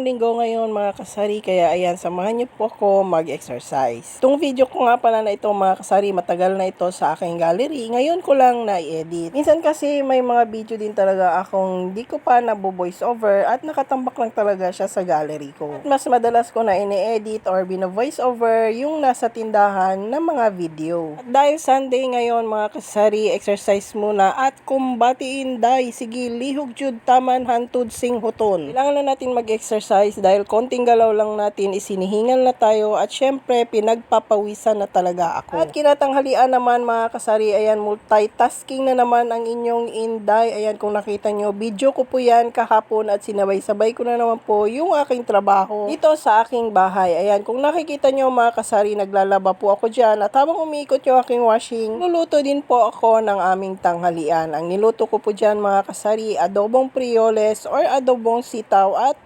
ng linggo ngayon mga kasari, kaya ayan, samahan niyo po ako mag-exercise. Itong video ko nga pala na ito mga kasari, matagal na ito sa aking gallery. Ngayon ko lang na-edit. Minsan kasi may mga video din talaga akong di ko pa nabu-voice over at nakatambak lang talaga siya sa gallery ko. At mas madalas ko na ini-edit or bina-voice over yung nasa tindahan ng mga video. At dahil Sunday ngayon mga kasari, exercise muna at kumbatiin day, sige lihog jud taman hantud sing huton. Kailangan na natin mag-exercise dahil konting galaw lang natin isinihingal na tayo at syempre pinagpapawisan na talaga ako. At kinatanghalian naman mga kasari, ayan multitasking na naman ang inyong inday. Ayan kung nakita nyo, video ko po yan kahapon at sinabay-sabay ko na naman po yung aking trabaho dito sa aking bahay. Ayan kung nakikita nyo mga kasari, naglalaba po ako dyan at habang umiikot yung aking washing, luluto din po ako ng aming tanghalian. Ang niluto ko po dyan mga kasari, adobong prioles or adobong sitaw at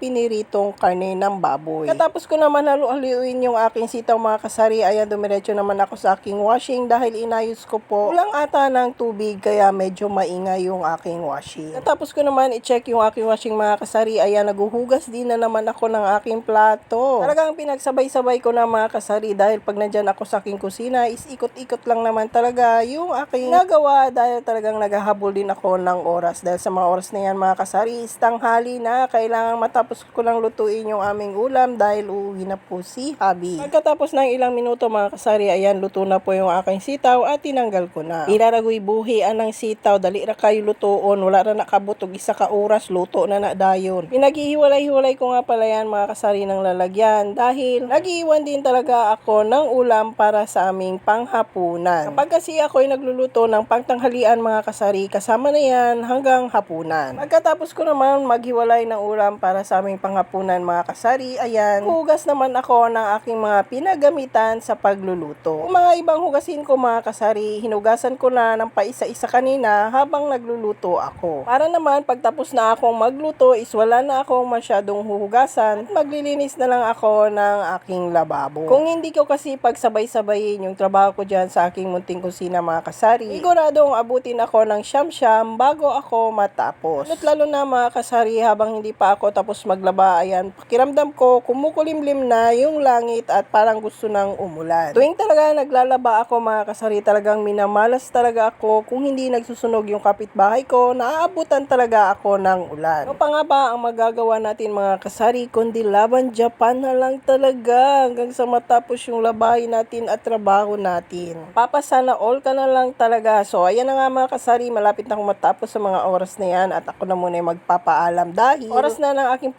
piniritong karne ng baboy. Katapos ko naman halu-haluin yung aking sitaw mga kasari, ayan dumiretso naman ako sa aking washing dahil inayos ko po. Kulang ata ng tubig kaya medyo maingay yung aking washing. Katapos ko naman i-check yung aking washing mga kasari, ayan naguhugas din na naman ako ng aking plato. Talagang pinagsabay-sabay ko na mga kasari dahil pag nandyan ako sa aking kusina is ikot-ikot lang naman talaga yung aking nagawa dahil talagang naghahabol din ako ng oras dahil sa mga oras na yan mga kasari is tanghali na kailangan matapos ko lang lutuin yung aming ulam dahil uuwi na po si Habi. Pagkatapos ng ilang minuto mga kasari ayan luto na po yung aking sitaw at tinanggal ko na. Ilaragoy buhi anang sitaw dali ra kayo lutoon wala ra nakabutog isa ka oras luto na na dayon. Pinaghihiwalay-hiwalay ko nga pala yan mga kasari ng lalagyan dahil nagiiwan din talaga ako ng ulam para sa aming panghapunan. Kapag kasi ako ay nagluluto ng pangtanghalian mga kasari kasama na yan hanggang hapunan. Pagkatapos ko naman maghiwalay ng ulam para sa aming panghapunan mga kasari, ayan, hugas naman ako ng aking mga pinagamitan sa pagluluto. Kung mga ibang hugasin ko mga kasari, hinugasan ko na ng paisa-isa kanina habang nagluluto ako. Para naman pagtapos na akong magluto is wala na akong masyadong huhugasan at maglilinis na lang ako ng aking lababo. Kung hindi ko kasi pagsabay-sabayin yung trabaho ko dyan sa aking munting kusina mga kasari, siguradong abutin ako ng siyam-siyam bago ako matapos. At lalo na mga kasari habang hindi pa ako tapos maglaba, ayan, pakiramdam ko kumukulimlim na yung langit at parang gusto nang umulan. Tuwing talaga naglalaba ako mga kasari, talagang minamalas talaga ako kung hindi nagsusunog yung kapitbahay ko, naaabutan talaga ako ng ulan. Ano pa nga ba ang magagawa natin mga kasari kundi laban Japan na lang talaga hanggang sa matapos yung labahin natin at trabaho natin. Papasana all ka na lang talaga. So ayan na nga mga kasari, malapit na akong matapos sa mga oras na yan at ako na muna yung magpapaalam dahil oras na ng aking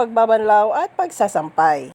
pagbabanlaw at pagsasampay.